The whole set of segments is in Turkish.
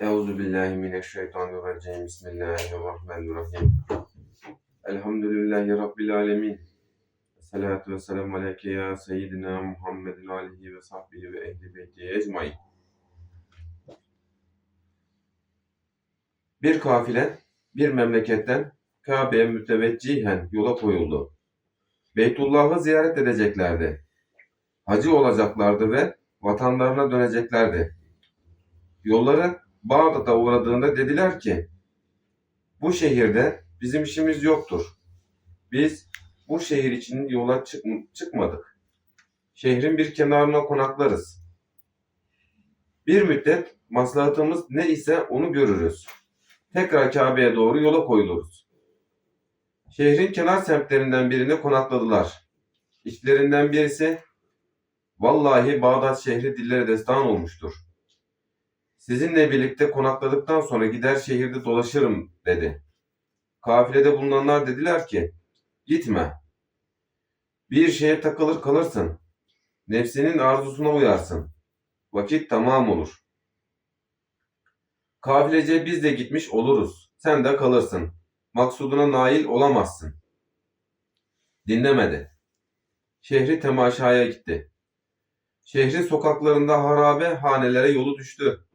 Euzu billahi mineşşeytanirracim. Bismillahirrahmanirrahim. Elhamdülillahi rabbil alamin. Salatu vesselamu aleyke ya seyyidina Muhammedin alihi ve sahbihi ve ehli beyti ecmaîn. Bir kafile bir memleketten Kabe'ye müteveccihen yola koyuldu. Beytullah'ı ziyaret edeceklerdi. Hacı olacaklardı ve vatanlarına döneceklerdi. Yolları Bağdat'a uğradığında dediler ki, bu şehirde bizim işimiz yoktur. Biz bu şehir için yola çık- çıkmadık. Şehrin bir kenarına konaklarız. Bir müddet maslahatımız ne ise onu görürüz. Tekrar Kabe'ye doğru yola koyuluruz. Şehrin kenar semtlerinden birine konakladılar. İçlerinden birisi, vallahi Bağdat şehri dillere destan olmuştur. Sizinle birlikte konakladıktan sonra gider şehirde dolaşırım dedi. Kafilede bulunanlar dediler ki, gitme. Bir şeye takılır kalırsın. Nefsinin arzusuna uyarsın. Vakit tamam olur. Kafilece biz de gitmiş oluruz. Sen de kalırsın. Maksuduna nail olamazsın. Dinlemedi. Şehri temaşaya gitti. Şehrin sokaklarında harabe hanelere yolu düştü.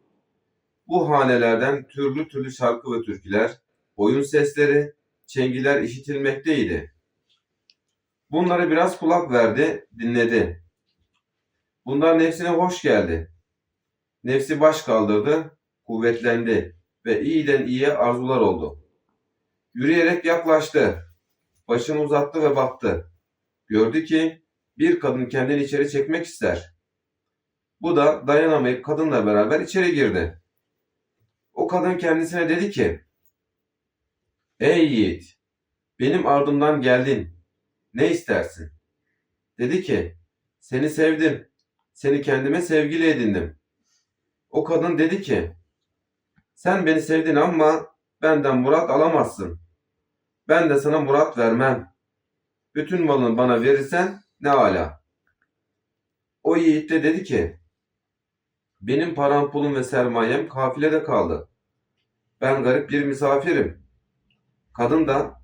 Bu hanelerden türlü türlü şarkı ve türküler, oyun sesleri, çengiler işitilmekteydi. Bunlara biraz kulak verdi, dinledi. Bunlar nefsine hoş geldi. Nefsi baş kaldırdı, kuvvetlendi ve iyiden iyiye arzular oldu. Yürüyerek yaklaştı. Başını uzattı ve baktı. Gördü ki bir kadın kendini içeri çekmek ister. Bu da dayanamayıp kadınla beraber içeri girdi. Kadın kendisine dedi ki, Ey yiğit, benim ardımdan geldin. Ne istersin? Dedi ki, seni sevdim. Seni kendime sevgili edindim. O kadın dedi ki, sen beni sevdin ama benden murat alamazsın. Ben de sana murat vermem. Bütün malını bana verirsen ne ala. O yiğit de dedi ki, benim param pulum ve sermayem kafilede kaldı. Ben garip bir misafirim. Kadın da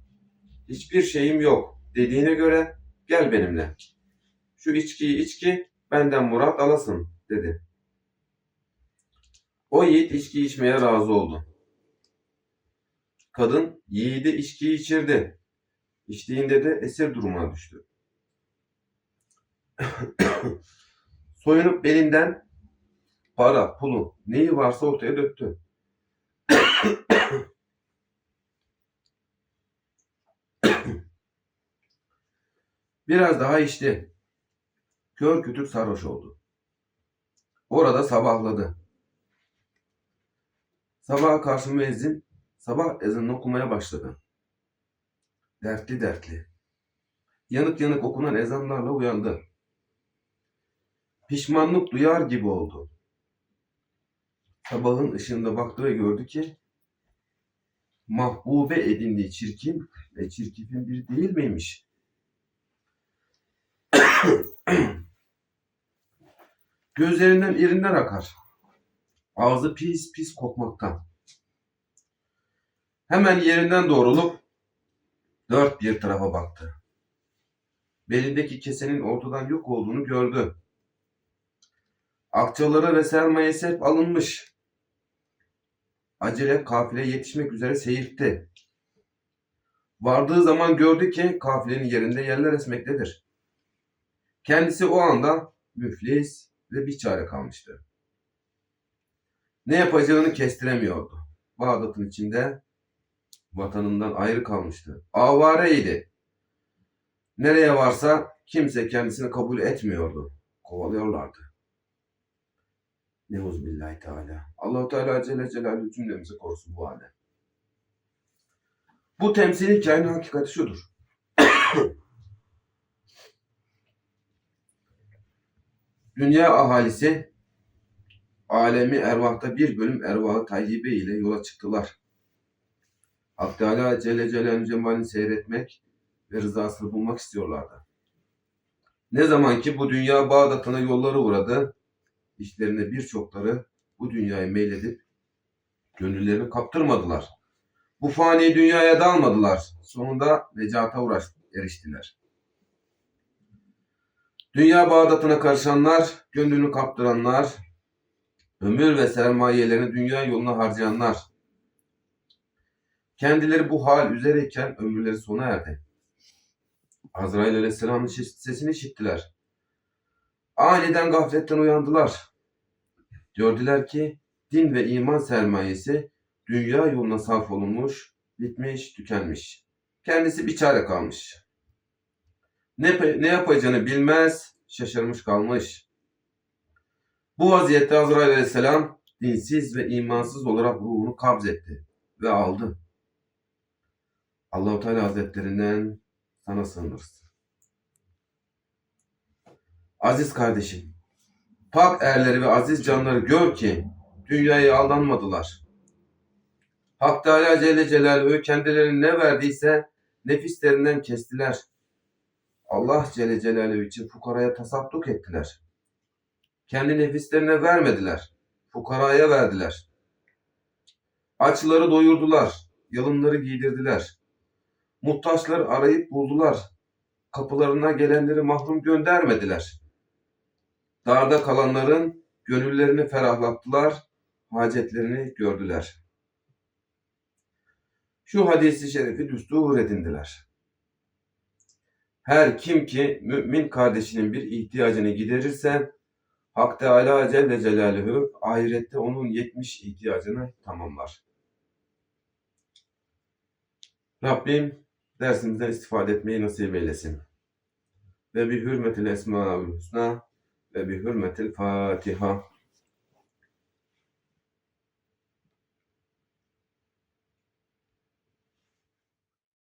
hiçbir şeyim yok dediğine göre gel benimle. Şu içkiyi iç ki benden murat alasın dedi. O yiğit içki içmeye razı oldu. Kadın yiğidi içkiyi içirdi. İçtiğinde de esir durumuna düştü. Soyunup belinden para, pulu, neyi varsa ortaya döktü. Biraz daha içti. Kör kütük sarhoş oldu. Orada sabahladı. Sabaha karşı müezzin sabah ezanını okumaya başladı. Dertli dertli. Yanık yanık okunan ezanlarla uyandı. Pişmanlık duyar gibi oldu. Sabahın ışığında baktı ve gördü ki mahbube edindiği çirkin ve çirkifin bir değil miymiş? Gözlerinden irinler akar. Ağzı pis pis kokmaktan. Hemen yerinden doğrulup dört bir tarafa baktı. Belindeki kesenin ortadan yok olduğunu gördü. Akçaları ve sermayesi hep alınmış. Acele kafile yetişmek üzere seyirtti. Vardığı zaman gördü ki kafilenin yerinde yerler esmektedir. Kendisi o anda müflis ve bir çare kalmıştı. Ne yapacağını kestiremiyordu. Bağdat'ın içinde vatanından ayrı kalmıştı. Avareydi. Nereye varsa kimse kendisini kabul etmiyordu. Kovalıyorlardı. Neuzubillahi Teala. Allahu Teala Celle Celaluhu cümlemizi korusun bu hale. Bu temsil hikayenin hakikati şudur. Dünya ahalisi alemi ervahta bir bölüm ervahı tayyibe ile yola çıktılar. Hak Teala Celle Celaluhu cemalini seyretmek ve rızasını bulmak istiyorlardı. Ne zaman ki bu dünya Bağdat'ına yolları uğradı, işlerinde birçokları bu dünyayı meyledip Gönüllerini kaptırmadılar. Bu fani dünyaya dalmadılar. Sonunda necata uğraş, eriştiler. Dünya bağdatına karışanlar, gönlünü kaptıranlar, ömür ve sermayelerini dünya yoluna harcayanlar, kendileri bu hal üzereyken ömürleri sona erdi. Azrail aleyhisselamın sesini işittiler. Aniden gafletten uyandılar. Gördüler ki din ve iman sermayesi dünya yoluna sarf olunmuş, bitmiş, tükenmiş. Kendisi bir çare kalmış. Ne, ne yapacağını bilmez, şaşırmış kalmış. Bu vaziyette Azrail aleyhisselam dinsiz ve imansız olarak ruhunu kabzetti ve aldı. Allahu Teala Hazretlerinden sana sığınırız. Aziz kardeşim, pak erleri ve aziz canları gör ki dünyaya aldanmadılar. Hak Teala Celle Celaluhu kendilerine ne verdiyse nefislerinden kestiler. Allah Celle Celaluhu için fukaraya tasadduk ettiler. Kendi nefislerine vermediler. Fukaraya verdiler. Açları doyurdular. Yalınları giydirdiler. Muhtaçları arayıp buldular. Kapılarına gelenleri mahrum göndermediler. Darda kalanların gönüllerini ferahlattılar. Hacetlerini gördüler. Şu hadisi şerifi düstur edindiler. Her kim ki mümin kardeşinin bir ihtiyacını giderirse Hak Teala Celle Celaluhu ahirette onun 70 ihtiyacını tamamlar. Rabbim dersimizden istifade etmeyi nasip eylesin. Ve bi hürmetil esmaül husna ve bi hürmetil Fatiha.